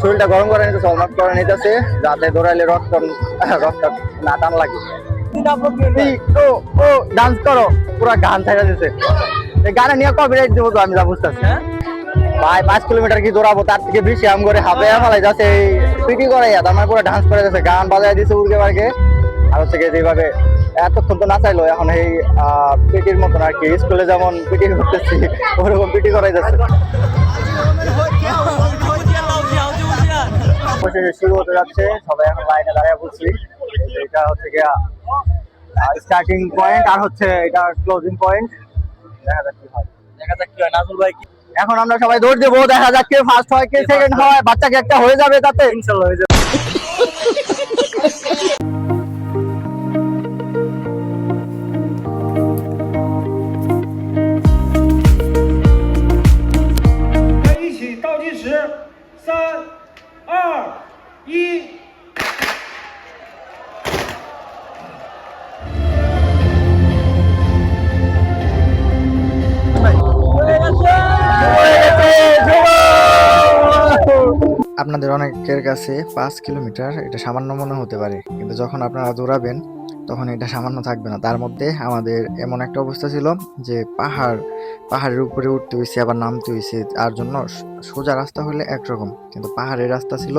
শরীরটা গরম করে নিতেছে অলমাপ করে নিতেছে, যাতে দৌড়াইলে রক্ত রক্ত না টান লাগে। ডান্স করো। পুরা গান ছাড়া দিতেছে গানে নিয়ে কপিরাইট দেবো তো আমি যা বুঝতেছি ভাই, পাঁচ কিলোমিটার কি দৌড়াবো, তার থেকে বেশি আম করে হাফে ফেলাই যাচ্ছে, এই পিটি করে তার মানে পুরো ডান্স করে যাচ্ছে গান বাজায় দিছে উর্গে বার্গে আর হচ্ছে যেভাবে এতক্ষণ তো নাচাইলো, এখন এই পিটির মতন আর কি, স্কুলে যেমন পিটি করতেছি, ওরকম পিটি করাই যাচ্ছে। অবশেষে শুরু হতে যাচ্ছে সবাই এখন লাইনে দাঁড়িয়ে বলছি এটা হচ্ছে গিয়া স্টার্টিং পয়েন্ট আর হচ্ছে এটা ক্লোজিং পয়েন্ট দেখা যাক কি হয়। দেখা যাক কি হয়। নাজুল ভাই কি এখন আমরা সবাই দৌড় দেবো দেখা যাক কে ফার্স্ট হয় কে সেকেন্ড হয়। বাচ্চাকে একটা হয়ে যাবে তাতে। ইনশাল্লাহ হয়ে যাবে। আপনাদের অনেকের কাছে পাঁচ কিলোমিটার এটা সামান্য মনে হতে পারে। কিন্তু যখন আপনারা দৌড়াবেন তখন এটা সামান্য থাকবে না। তার মধ্যে আমাদের এমন একটা অবস্থা ছিল যে পাহাড়, পাহাড়ের উপরে উঠতে হয়েছে আবার নামতে হয়েছে তার জন্য সোজা রাস্তা হলে একরকম। কিন্তু পাহাড়ের রাস্তা ছিল,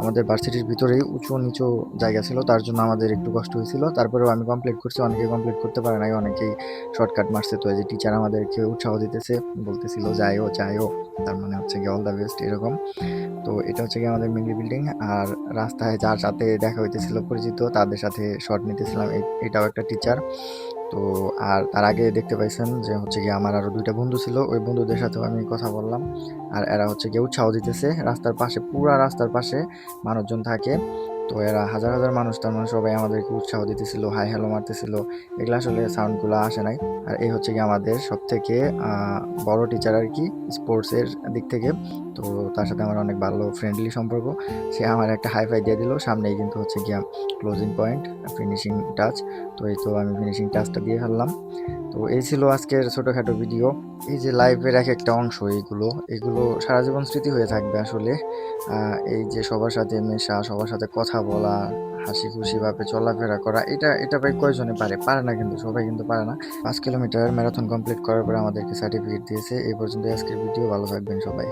আমাদের ভার্সিটির ভিতরেই উঁচু নিচু জায়গা ছিল, তার জন্য আমাদের একটু কষ্ট হয়েছিল। তারপরেও আমি কমপ্লিট করছি অনেকে কমপ্লিট করতে পারে নাই, অনেকেই শর্টকাট মারছে। তো যে টিচার আমাদেরকে উৎসাহ দিতেছে, বলতেছিল যাইও যাইও তার মানে হচ্ছে গিয়ে অল দ্য বেস্ট এরকম। তো এটা হচ্ছে কি আমাদের মিনি বিল্ডিং আর রাস্তায় যার সাথে দেখা হইতেছিল পরিচিত, তাদের সাথে শর্ট নিতেছিলাম এ- এটাও একটা টিচার তো আর তার আগে দেখতে পাইছেন যে হচ্ছে গিয়ে আমার আরও দুইটা বন্ধু ছিল, ওই বন্ধুদের সাথেও আমি কথা বললাম। আর এরা হচ্ছে গিয়ে উৎসাহ দিতেছে, রাস্তার পাশে, পুরা রাস্তার পাশে মানুষজন থাকে। তো এরা হাজার হাজার মানুষ, তার মানে সবাই আমাদেরকে উৎসাহ দিতেছিল, হাই হ্যালো মারতেছিল। এগুলো আসলে সাউন্ডগুলো আসে নাই। আর এই হচ্ছে কি আমাদের সব থেকে বড় টিচার আর কি স্পোর্টসের দিক থেকে। তো তার সাথে আমার অনেক ভালো ফ্রেন্ডলি সম্পর্ক। সে আমার একটা হাই ফাই দিয়ে দিল। সামনেই কিন্তু হচ্ছে গিয়া ক্লোজিং পয়েন্ট ফিনিশিং টাচ তো এই তো আমি ফিনিশিং টাচটা দিয়ে ফেললাম। তো এই ছিল আজকের ছোটোখাটো ভিডিও এই যে লাইভের এক একটা অংশ এইগুলো এগুলো সারা জীবন স্মৃতি হয়ে থাকবে আসলে। এই যে সবার সাথে মেশা, সবার সাথে কথা বলা হাসি খুশি ভাবে চলাফেরা করা, এটা এটা ভাই কয়জনে পারে? পারে না কিন্তু, সবাই কিন্তু পারে না। পাঁচ কিলোমিটার ম্যারাথন কমপ্লিট করার পরে আমাদেরকে সার্টিফিকেট দিয়েছে। এই পর্যন্ত আজকের ভিডিও ভালো থাকবেন সবাই।